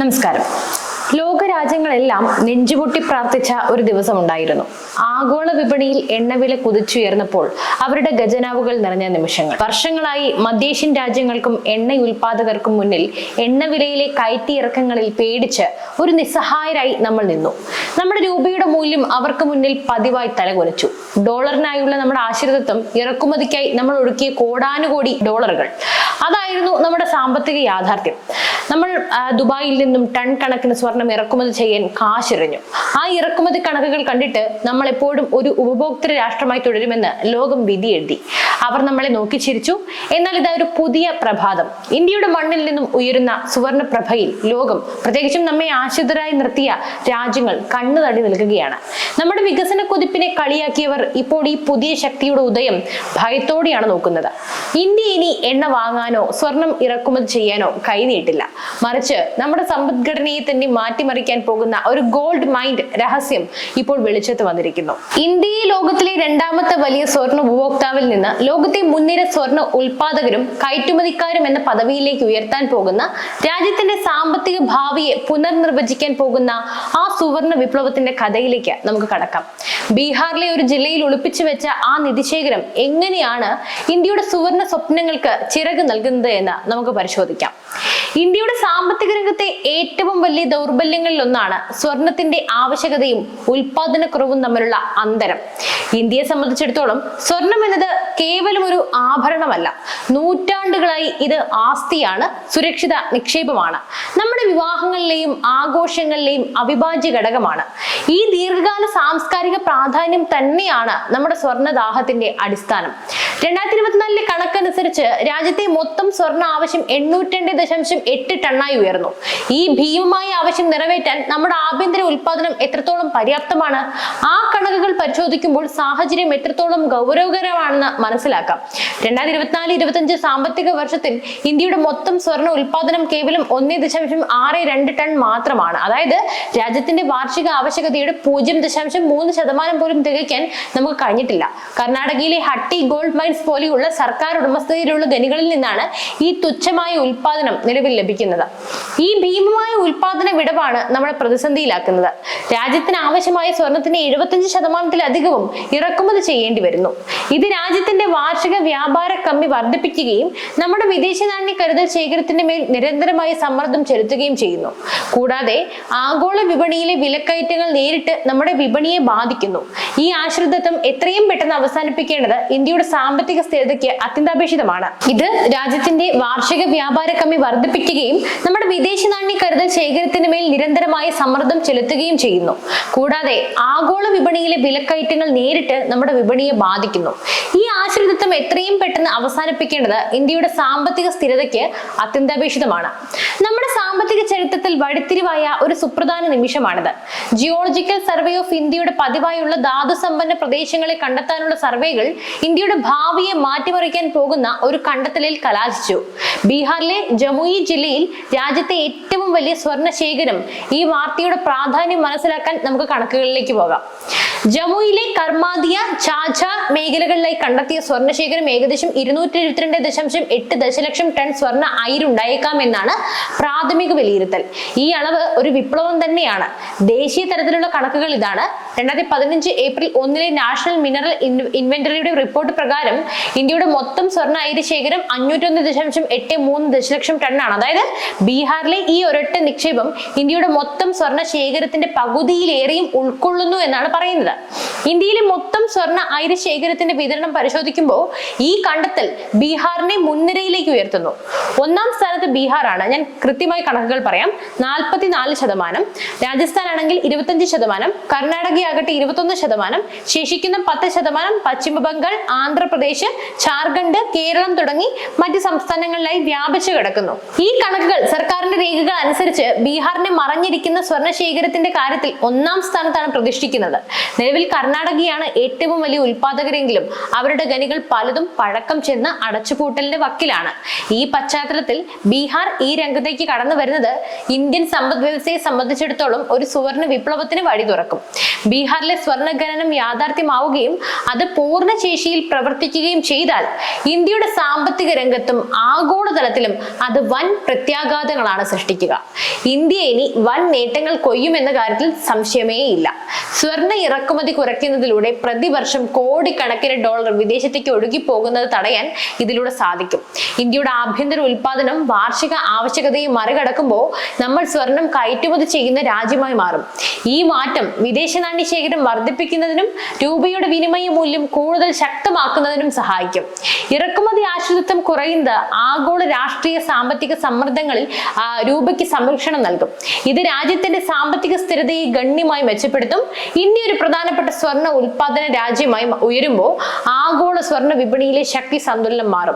നമസ്കാരം. ലോകരാജ്യങ്ങളെല്ലാം നെഞ്ചുപൊട്ടി പ്രാർത്ഥിച്ച ഒരു ദിവസം ഉണ്ടായിരുന്നു ആഗോള വിപണിയിൽ എണ്ണവില കുതിച്ചുയർന്നപ്പോൾ അവരുടെ ഗജനാവുകൾ നിറഞ്ഞ നിമിഷങ്ങൾ. വർഷങ്ങളായി മധ്യേഷ്യൻ രാജ്യങ്ങൾക്കും എണ്ണ ഉൽപാദകർക്കും മുന്നിൽ എണ്ണവിലയിലെ കയറ്റിയിറക്കങ്ങളിൽ പേടിച്ച് ഒരു നിസ്സഹായരായി നമ്മൾ നിന്നു. നമ്മുടെ രൂപയുടെ മൂല്യം അവർക്ക് മുന്നിൽ പതിവായി തലകുലച്ചു. ഡോളറിനായുള്ള നമ്മുടെ ആശ്രിതത്വം ഇറക്കുമതിക്കായി നമ്മൾ ഒഴുക്കിയ കോടാനുകോടി ഡോളറുകൾ. അതായിരുന്നു നമ്മുടെ സാമ്പത്തിക യാഥാർത്ഥ്യം. നമ്മൾ ദുബായിൽ നിന്നും ടൺ കണക്കിന് സ്വർണം ഇറക്കുമതി ചെയ്യാൻ കാശിറിഞ്ഞു. ആ ഇറക്കുമതി കണക്കുകൾ കണ്ടിട്ട് നമ്മൾ എപ്പോഴും ഒരു ഉപഭോക്തൃ രാഷ്ട്രമായി തുടരുമെന്ന് ലോകം വിധി എഴുതി അവർ നമ്മളെ നോക്കി ചിരിച്ചു. എന്നാൽ ഇതാ ഒരു പുതിയ പ്രഭാതം. ഇന്ത്യയുടെ മണ്ണിൽ നിന്നും ഉയരുന്ന സുവർണ പ്രഭയിൽ ലോകം പ്രത്യേകിച്ചും നമ്മെ ആശ്രിതരായി നിർത്തിയ രാജ്യങ്ങൾ കണ്ണു തടി നിൽക്കുകയാണ്. നമ്മുടെ വികസന കുതിപ്പിനെ കളിയാക്കിയവർ ഇപ്പോൾ ഈ പുതിയ ശക്തിയുടെ ഉദയം ഭയത്തോടെയാണ് നോക്കുന്നത്. ഇന്ത്യ ഇനി എണ്ണ വാങ്ങാനോ സ്വർണം ഇറക്കുമതി ചെയ്യാനോ കൈനീട്ടില്ല മറിച്ച് നമ്മുടെ സമ്പദ്ഘടനയെ തന്നെ മാറ്റിമറിക്കാൻ പോകുന്ന ഒരു ഗോൾഡ് മൈൻഡ് രഹസ്യം ഇപ്പോൾ വെളിച്ചത്ത് വന്നിരിക്കുന്നു. ഇന്ത്യയെ ലോകത്തിലെ രണ്ടാമത്തെ വലിയ സ്വർണ ഉപഭോക്താവിൽ നിന്ന് ലോകത്തെ മുൻനിര സ്വർണ ഉൽപാദകരും കയറ്റുമതിക്കാരും എന്ന പദവിയിലേക്ക് ഉയർത്താൻ പോകുന്ന രാജ്യത്തിന്റെ സാമ്പത്തിക ഭാവിയെ പുനർനിർവചിക്കാൻ പോകുന്ന ആ സുവർണ വിപ്ലവത്തിന്റെ കഥയിലേക്ക് നമുക്ക് കടക്കാം. ബീഹാറിലെ ഒരു ജില്ലയിൽ ഒളിപ്പിച്ചു വെച്ച ആ നിധിശേഖരം എങ്ങനെയാണ് ഇന്ത്യയുടെ സുവർണ സ്വപ്നങ്ങൾക്ക് ചിറക് നൽകുന്നത് എന്ന് നമുക്ക് പരിശോധിക്കാം. ഇന്ത്യയുടെ സാമ്പത്തിക രംഗത്തെ ഏറ്റവും വലിയ ദൗർബല്യങ്ങളിൽ ഒന്നാണ് സ്വർണത്തിന്റെ ആവശ്യകതയും ഉൽപാദനക്കുറവും തമ്മിലുള്ള അന്തരം. ഇന്ത്യയെ സംബന്ധിച്ചിടത്തോളം സ്വർണം എന്നത് കേവലം ഒരു ആഭരണമല്ല. നൂറ്റാണ്ടുകളായി ഇത് ആസ്തിയാണ് സുരക്ഷിത നിക്ഷേപമാണ്. നമ്മുടെ വിവാഹങ്ങളിലെയും ആഘോഷങ്ങളിലെയും അവിഭാജ്യ ഘടകമാണ്. ഈ ദീർഘകാല സാംസ്കാരിക പ്രാധാന്യം തന്നെയാണ് നമ്മുടെ സ്വർണദാഹത്തിന്റെ അടിസ്ഥാനം. രണ്ടായിരത്തി ഇരുപത്തിനാലിലെ കണക്കനുസരിച്ച് രാജ്യത്തെ മൊത്തം സ്വർണ ആവശ്യം എണ്ണൂറ്റി ദശാംശം എട്ട് ടണ്ണായി ഉയർന്നു. ഈ ഭീമമായ ആവശ്യം നിറവേറ്റാൻ നമ്മുടെ ആഭ്യന്തര ഉൽപാദനം എത്രത്തോളം പര്യാപ്തമാണ്? ആ കണക്കുകൾ പരിശോധിക്കുമ്പോൾ സാഹചര്യം എത്രത്തോളം ഗൗരവകരമാണെന്ന് മനസ്സിലാക്കാം. രണ്ടായിരത്തി ഇരുപത്തിനാല് ഇരുപത്തഞ്ച് സാമ്പത്തിക വർഷത്തിൽ ഇന്ത്യയുടെ മൊത്തം സ്വർണ ഉൽപാദനം കേവലം ഒന്നേ ദശാംശം ആറ് രണ്ട് ടൺ മാത്രമാണ്. അതായത് രാജ്യത്തിന്റെ വാർഷിക ആവശ്യകതയുടെ പൂജ്യം ദശാംശം മൂന്ന് ശതമാനം പോലും തികയ്ക്കാൻ നമുക്ക് കഴിഞ്ഞിട്ടില്ല. കർണാടകയിലെ ഹട്ടി ഗോൾഡ് മൈൻസ് പോലെയുള്ള സർക്കാർ ഉടമസ്ഥതയിലുള്ള ഖനികളിൽ നിന്നാണ് ഈ തുച്ഛമായ ഉൽപാദനം നിലവിൽ ലഭിക്കുന്നത്. ഈ ഭീമമായ ഉൽപാദന വിടവാണ് നമ്മളെ പ്രതിസന്ധിയിലാക്കുന്നത്. രാജ്യത്തിന് ആവശ്യമായ സ്വർണത്തിന്റെ എഴുപത്തിയഞ്ച് ശതമാനത്തിലധികവും ഇറക്കുമതി ചെയ്യേണ്ടി വരുന്നു. ഇത് രാജ്യത്തിന്റെ വാർഷിക വ്യാപാര കമ്മി വർദ്ധിപ്പിക്കുകയും നമ്മുടെ വിദേശ നാണ്യ കരുതൽ ശേഖരത്തിന്റെ മേൽ നിരന്തരമായ സമ്മർദ്ദം ചെലുത്തുകയും ചെയ്യുന്നു. കൂടാതെ ആഗോള വിപണിയിലെ വിലക്കയറ്റങ്ങൾ നേരിട്ട് നമ്മുടെ വിപണിയെ ബാധിക്കുന്നു. ഈ ആശ്രിതത്വം എത്രയും പെട്ടെന്ന് അവസാനിപ്പിക്കേണ്ടത് ഇന്ത്യയുടെ സാമ്പത്തിക സ്ഥിരതയ്ക്ക് അത്യന്താപേക്ഷിതമാണ്. ഇത് രാജ്യത്തിന്റെ വാർഷിക വ്യാപാര കമ്മി വർദ്ധിപ്പിക്കുകയും നമ്മുടെ വിദേശ നാണ്യ കരുതൽ ശേഖരത്തിന് മേൽ നിരന്തരമായ സമ്മർദ്ദം ചെലുത്തുകയും ചെയ്യുന്നു. കൂടാതെ ആഗോള വിപണിയിലെ വിലക്കയറ്റങ്ങൾ നേരിട്ട് നമ്മുടെ വിപണിയെ ബാധിക്കുന്നു. ഈ ആശ്രിതത്വം എത്രയും പെട്ടെന്ന് അവസാനിപ്പിക്കേണ്ടത് ഇന്ത്യയുടെ സാമ്പത്തിക സ്ഥിരതയ്ക്ക് അത്യന്താപേക്ഷിതമാണ്. നമ്മുടെ സാമ്പത്തിക ചരിത്രത്തിൽ വഴിത്തിരിവായ ഒരു സുപ്രധാന നിമിഷമാണിത്. ജിയോളജിക്കൽ സർവേ ഓഫ് ഇന്ത്യയുടെ പതിവായുള്ള ധാതു സമ്പന്ന പ്രദേശങ്ങളെ കണ്ടെത്താനുള്ള സർവേകൾ ഇന്ത്യയുടെ ഭാവിയെ മാറ്റിമറിക്കാൻ പോകുന്ന ഒരു കണ്ടെത്തലിൽ കലാശിച്ചു. ബീഹാറിലെ ജമുയി ജില്ലയിൽ രാജ്യത്തെ ഏറ്റവും വലിയ സ്വർണ ശേഖരം ഈ വാർത്തയുടെ പ്രാധാന്യം മനസ്സിലാക്കാൻ നമുക്ക് കണക്കുകളിലേക്ക് പോകാം. ജമ്മുയിലെ കർമാദിയ ചാച്ച മേഖലകളിലായി കണ്ടെത്തിയ സ്വർണശേഖരം ഏകദേശം ഇരുന്നൂറ്റി എഴുപത്തിരണ്ട് ദശാംശം എട്ട് ദശലക്ഷം ടൺ സ്വർണ അയിരുണ്ടായേക്കാം എന്നാണ് പ്രാഥമിക വിലയിരുത്തൽ. ഈ അളവ് ഒരു വിപ്ലവം തന്നെയാണ്. ദേശീയ തലത്തിലുള്ള കണക്കുകൾ ഇതാണ്. രണ്ടായിരത്തി പതിനഞ്ച് ഏപ്രിൽ ഒന്നിലെ നാഷണൽ മിനറൽ ഇൻവെന്ററിയുടെ റിപ്പോർട്ട് പ്രകാരം ഇന്ത്യയുടെ മൊത്തം സ്വർണ അയിര് ശേഖരം അഞ്ഞൂറ്റൊന്ന് ദശാംശം എട്ട് മൂന്ന് ദശലക്ഷം ടണ്ണാണ്. അതായത് ബീഹാറിലെ ഈ ഒരൊറ്റ നിക്ഷേപം ഇന്ത്യയുടെ മൊത്തം സ്വർണ ശേഖരത്തിന്റെ പകുതിയിലേറെയും ഉൾക്കൊള്ളുന്നു എന്നാണ് പറയുന്നത്. ഇന്ത്യയിലെ മൊത്തം സ്വർണ അയിര് ശേഖരത്തിന്റെ വിതരണം പരിശോധിക്കുമ്പോൾ ഈ കണ്ടെത്തൽ ബീഹാറിനെ മുൻനിരയിലേക്ക് ഉയർത്തുന്നു. ഒന്നാം സ്ഥാനത്ത് ബീഹാറാണ്. ഞാൻ കൃത്യമായി കണക്കുകൾ പറയാം. നാൽപ്പത്തിനാല് ശതമാനം. രാജസ്ഥാൻ ആണെങ്കിൽ ഇരുപത്തഞ്ച് ശതമാനം. കർണാടകയാകട്ടെ ഇരുപത്തൊന്ന് ശതമാനം. ശേഷിക്കുന്ന പത്ത് ശതമാനം പശ്ചിമ ബംഗാൾ ആന്ധ്രാപ്രദേശ് ജാർഖണ്ഡ് കേരളം തുടങ്ങി മറ്റ് സംസ്ഥാനങ്ങളിലായി വ്യാപിച്ചു കിടക്കുന്നു. ഈ കണക്കുകൾ സർക്കാരിന്റെ രേഖകൾ അനുസരിച്ച് ബീഹാറിനെ മറഞ്ഞിരിക്കുന്ന സ്വർണ ശേഖരത്തിന്റെ കാര്യത്തിൽ ഒന്നാം സ്ഥാനത്താണ് പ്രതിഷ്ഠിക്കുന്നത്. നിലവിൽ കർണാടകയാണ് ഏറ്റവും വലിയ ഉൽപാദകരെങ്കിലും അവരുടെ ഖനികൾ പലതും പഴക്കം ചെന്ന് അടച്ചുപൂട്ടലിന്റെ വക്കിലാണ്. ഈ പശ്ചാത്തലത്തിൽ ബീഹാർ ഈ രംഗത്തേക്ക് കടന്നു വരുന്നത് ഇന്ത്യൻ സമ്പദ് വ്യവസ്ഥയെ സംബന്ധിച്ചിടത്തോളം ഒരു സുവർണ വിപ്ലവത്തിന് വഴി തുറക്കും. ബീഹാറിലെ സ്വർണ ഖനനം യാഥാർത്ഥ്യമാവുകയും അത് പൂർണ ശേഷിയിൽ പ്രവർത്തിക്കുകയും ചെയ്താൽ ഇന്ത്യയുടെ സാമ്പത്തിക രംഗത്തും ആഗോളതലത്തിലും അത് വൻ പ്രത്യാഘാതങ്ങളാണ് സൃഷ്ടിക്കുക. ഇന്ത്യ ഇനി വൻ നേട്ടങ്ങൾ കൊയ്യുമെന്ന കാര്യത്തിൽ സംശയമേ ഇല്ല സ്വർണ ഇറക്കുമതി കുറയ്ക്കുന്നതിലൂടെ പ്രതിവർഷം കോടിക്കണക്കിന് ഡോളർ വിദേശത്തേക്ക് ഒഴുകി പോകുന്നത് തടയാൻ ഇതിലൂടെ സാധിക്കും. ഇന്ത്യയുടെ ആഭ്യന്തര ഉൽപാദനം വാർഷിക ആവശ്യകതയെ മറികടക്കുമ്പോൾ നമ്മൾ സ്വർണം കയറ്റുമതി ചെയ്യുന്ന രാജ്യമായി മാറും. ഈ മാറ്റം വിദേശ നാണ്യ ശേഖരം വർദ്ധിപ്പിക്കുന്നതിനും രൂപയുടെ വിനിമയ മൂല്യം കൂടുതൽ ശക്തമാക്കുന്നതിനും സഹായിക്കും. ഇറക്കുമതി ആശ്രിതത്വം കുറയുന്നത് ആഗോള രാഷ്ട്രീയ സാമ്പത്തിക സമ്മർദ്ദങ്ങളിൽ രൂപയ്ക്ക് സംരക്ഷണം നൽകും. ഇത് രാജ്യത്തിന്റെ സാമ്പത്തിക സ്ഥിരതയെ ഗണ്യമായി മെച്ചപ്പെടുത്തും. ഇന്ത്യ ഒരു പ്രധാനപ്പെട്ട സ്വർണ ഉൽപാദന രാജ്യമായി ഉയരുമ്പോൾ ആഗോള സ്വർണ വിപണിയിലെ ശക്തി സന്തുലനം മാറും.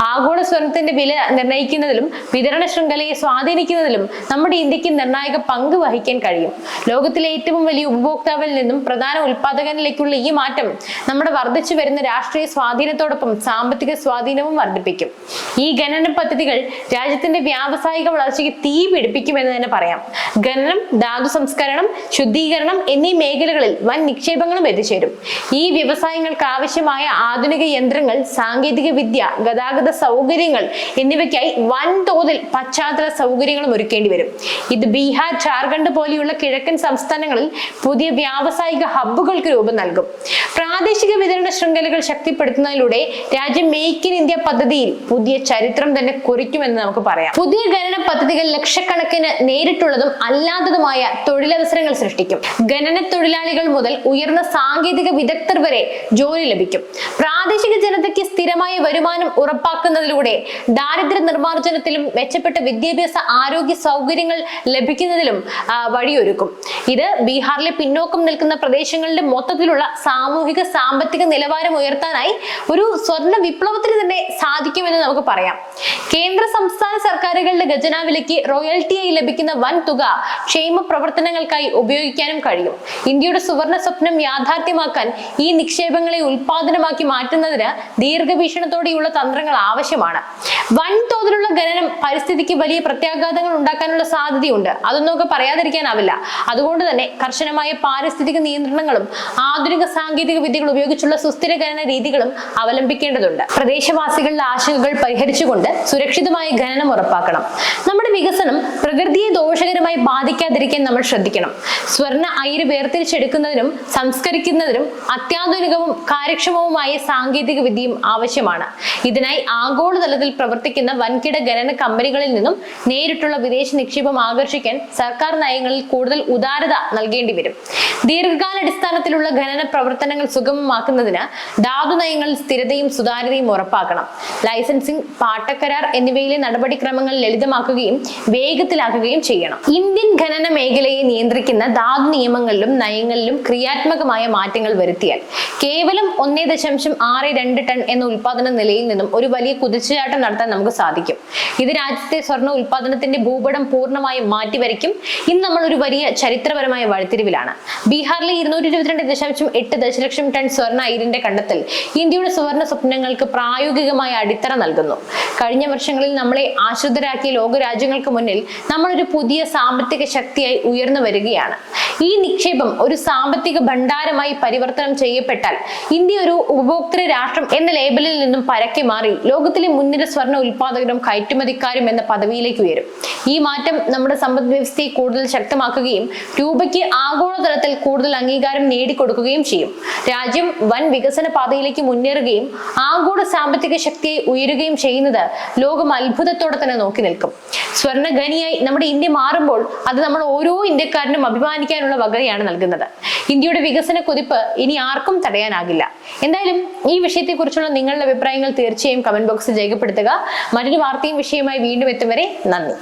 ആഗോള സ്വർണത്തിന്റെ വില നിർണയിക്കുന്നതിലും വിതരണ ശൃംഖലയെ സ്വാധീനിക്കുന്നതിലും നമ്മുടെ ഇന്ത്യയ്ക്ക് നിർണായക പങ്ക് വഹിക്കാൻ കഴിയും. ലോകത്തിലെ ഏറ്റവും വലിയ ഉപഭോക്താവിൽ നിന്നും പ്രധാന ഉൽപാദകനിലേക്കുള്ള ഈ മാറ്റം നമ്മുടെ വർദ്ധിച്ചു വരുന്ന രാഷ്ട്രീയ സ്വാധീനത്തോടൊപ്പം സാമ്പത്തിക സ്വാധീനവും വർദ്ധിപ്പിക്കും. ഈ ഖനന പദ്ധതികൾ രാജ്യത്തിന്റെ വ്യാവസായിക വളർച്ചയ്ക്ക് തീ പിടിപ്പിക്കുമെന്ന് തന്നെ പറയാം. ഖനനം ധാതു സംസ്കരണം ശുദ്ധീകരണം എന്നീ മേഖലകളിൽ വൻ നിക്ഷേപങ്ങളും എത്തിച്ചേരും. ഈ വ്യവസായങ്ങൾക്ക് ആവശ്യമായ ആധുനിക യന്ത്രങ്ങൾ സാങ്കേതിക വിദ്യ ഗതാഗത സൗകര്യങ്ങൾ എന്നിവയ്ക്കായി വൻതോതിൽ പശ്ചാത്തല സൗകര്യങ്ങളും ഒരുക്കേണ്ടി വരും. ഇത് ബീഹാർ ജാർഖണ്ഡ് പോലെയുള്ള കിഴക്കൻ സംസ്ഥാനങ്ങളിൽ പുതിയ വ്യാവസായിക ഹബ്ബുകൾക്ക് രൂപം നൽകും. പ്രാദേശിക വിതരണ ശൃംഖലകൾ ശക്തിപ്പെടുത്തുന്നതിലൂടെ രാജ്യം മേക്ക് ഇൻ ഇന്ത്യ പദ്ധതിയിൽ പുതിയ ചരിത്രം തന്നെ കുറിക്കുമെന്ന് നമുക്ക് പറയാം. പുതിയ ഖനന പദ്ധതികൾ ലക്ഷക്കണക്കിന് നേരിട്ടുള്ളതും അല്ലാത്തതുമായ തൊഴിലവസരങ്ങൾ സൃഷ്ടിക്കും. ഖനന തൊഴിലാളികൾ മുതൽ ഉയർന്ന സാങ്കേതിക വിദഗ്ധർ വരെ ജോലി ലഭിക്കും. പ്രാദേശിക ജനതയ്ക്ക് സ്ഥിരമായ വരുമാനം ഉറപ്പാക്കുന്നതിലൂടെ ദാരിദ്ര്യ നിർമ്മാർജനത്തിലും മെച്ചപ്പെട്ട വിദ്യാഭ്യാസ ആരോഗ്യ സൗകര്യങ്ങൾ ലഭിക്കുന്നതിലും വഴിയൊരുക്കും. ഇത് ബീഹാറിലെ പിന്നോക്കം നിൽക്കുന്ന പ്രദേശങ്ങളുടെ മൊത്തത്തിലുള്ള സാമൂഹിക സാമ്പത്തിക നിലവാരം ഉയർത്താനായി ഒരു സ്വർണ വിപ്ലവത്തിന് തന്നെ സാധിക്കുമെന്ന് നമുക്ക് പറയാം. കേന്ദ്ര സംസ്ഥാന സർക്കാരുകളുടെ ഖജനാവിലേക്ക് റോയൽറ്റിയായി ലഭിക്കുന്ന വൻ തുക ക്ഷേമ പ്രവർത്തനങ്ങൾക്കായി ഉപയോഗിക്കാനും കഴിയും. ഇന്ത്യയുടെ സുവർണ സ്വപ്നം യാഥാർത്ഥ്യമാക്കാൻ ഈ നിക്ഷേപങ്ങളെ ഉൽപാദനമാക്കി മാറ്റുന്നതിന് ദീർഘവീക്ഷണത്തോടെയുള്ള തന്ത്രങ്ങൾ ആവശ്യമാണ്. വൻതോതിലുള്ള ഖനനം പരിസ്ഥിതിക്ക് വലിയ പ്രത്യാഘാതങ്ങൾ ഉണ്ടാക്കാനുള്ള സാധ്യതയുണ്ട്. അതൊന്നും ഒക്കെ പറയാതിരിക്കാനാവില്ല. അതുകൊണ്ട് തന്നെ കർശനമായ പാരിസ്ഥിതിക നിയന്ത്രണങ്ങളും ആധുനിക സാങ്കേതിക വിദ്യകൾ ഉപയോഗിച്ചുള്ള സുസ്ഥിര ഖനന രീതികളും അവലംബിക്കേണ്ടതുണ്ട്. പ്രദേശവാസികളുടെ ആശങ്കകൾ പരിഹരിച്ചുകൊണ്ട് സുരക്ഷിതമായ ഖനനം ഉറപ്പാക്കണം. നമ്മുടെ വികസനം പ്രകൃതിയെ ദോഷകരമായി ബാധിക്കാതിരിക്കാൻ നമ്മൾ ശ്രദ്ധിക്കണം. സ്വർണ അയിര് വേർതിരിച്ചെടുക്കുന്നതിനും സംസ്കരിക്കുന്നതിനും അത്യാധുനികവും കാര്യക്ഷമവുമായ സാങ്കേതിക വിദ്യയും ആവശ്യമാണ്. ഇതിനായി ആഗോളതലത്തിൽ പ്രവർത്തിക്കുന്ന വൻകിട ഖനന കമ്പനികളിൽ നിന്നും നേരിട്ടുള്ള വിദേശ നിക്ഷേപം ആകർഷിക്കാൻ സർക്കാർ നയങ്ങളിൽ കൂടുതൽ ഉദാരത നൽകേണ്ടി വരും. ദീർഘകാലാടിസ്ഥാനത്തിലുള്ള ഖനന പ്രവർത്തനങ്ങൾ സുഗമമാക്കുന്നതിന് ധാതു നയങ്ങളിൽ സ്ഥിരതയും സുതാര്യതയും ഉറപ്പാക്കണം. ലൈസൻസിംഗ് പാട്ടക്കരാർ എന്നിവയിലെ നടപടിക്രമങ്ങൾ ലളിതമാക്കുകയും വേഗത്തിലാക്കുകയും ചെയ്യണം. ഇന്ത്യൻ ഖനന മേഖലയെ നിയന്ത്രിക്കുന്ന ധാതു നിയമങ്ങളിലും നയങ്ങളിലും ക്രിയാത്മകമായ മാറ്റങ്ങൾ വരുത്തിയാൽ കേവലം ഒന്നേ ദശാംശം ആറ് രണ്ട് ടൺ എന്ന ഉൽപാദന നിലയിൽ നിന്നും ഒരു വലിയ കുതിച്ചുചാട്ടം നടത്താൻ നമുക്ക് സാധിക്കും. ഇത് രാജ്യത്തെ സ്വർണ ഉൽപാദനത്തിന്റെ ഭൂപടം പൂർണമായും മാറ്റിവരയ്ക്കും. ഇന്ന് നമ്മൾ ഒരു വലിയ ചരിത്രപരമായ വഴിത്തിരിവിലാണ്. ബീഹാറിലെ ഇരുന്നൂറ്റി ഇരുപത്തിരണ്ട് ദശാംശം എട്ട് ദശലക്ഷം ടൺ സ്വർണ അയിരിന്റെ കണ്ടെത്തൽ ഇന്ത്യയുടെ സുവർണ സ്വപ്നങ്ങൾക്ക് പ്രായോഗികമായ അടിത്തറ നൽകുന്നു. കഴിഞ്ഞ വർഷങ്ങളിൽ നമ്മളെ ആശ്രിതരാക്കിയ ലോകരാജ്യങ്ങൾക്ക് മുന്നിൽ നമ്മളൊരു പുതിയ സാമ്പത്തിക ശക്തിയായി ഉയർന്നു വരികയാണ്. ഈ നിക്ഷേപം ഒരു സാമ്പത്തിക ഭണ്ഡാരമായി പരിവർത്തനം ചെയ്യപ്പെട്ടാൽ ഇന്ത്യ ഒരു ഉപഭോക്തൃ രാഷ്ട്രം എന്ന ലേബലിൽ നിന്നും പരക്കി മാറി ലോകത്തിലെ മുൻനിര സ്വർണ ഉൽപാദകരും കയറ്റുമതിക്കാരും എന്ന പദവിയിലേക്ക് ഉയരും. ഈ മാറ്റം നമ്മുടെ സമ്പദ് വ്യവസ്ഥയെ കൂടുതൽ ശക്തമാക്കുകയും രൂപയ്ക്ക് ആഗോളതലത്തിൽ കൂടുതൽ അംഗീകാരം നേടിക്കൊടുക്കുകയും ചെയ്യും. രാജ്യം വൻ വികസന പാതയിലേക്ക് മുന്നേറുകയും ആഗോള സാമ്പത്തിക ശക്തിയെ ഉയരുകയും ചെയ്യുന്നത് ലോകം അത്ഭുതത്തോടെ തന്നെ നോക്കി നിൽക്കും. സ്വർണഖനിയായി നമ്മുടെ ഇന്ത്യ മാറുമ്പോൾ അത് നമ്മൾ ഓരോ ഇന്ത്യക്കാരനും അഭിമാനിക്കാനുള്ള വകയാണ് നൽകുന്നത്. ഇന്ത്യയുടെ വികസന കുതിപ്പ് ഇനി ആർക്കും തടയാനാകില്ല. എന്തായാലും ഈ വിഷയത്തെക്കുറിച്ചുള്ള നിങ്ങളുടെ അഭിപ്രായങ്ങൾ തീർച്ചയായും കമന്റ് ബോക്സിൽ രേഖപ്പെടുത്തുക. മറ്റൊരു വാർത്തയും വിഷയവുമായി വീണ്ടും എത്തും വരെ നന്ദി.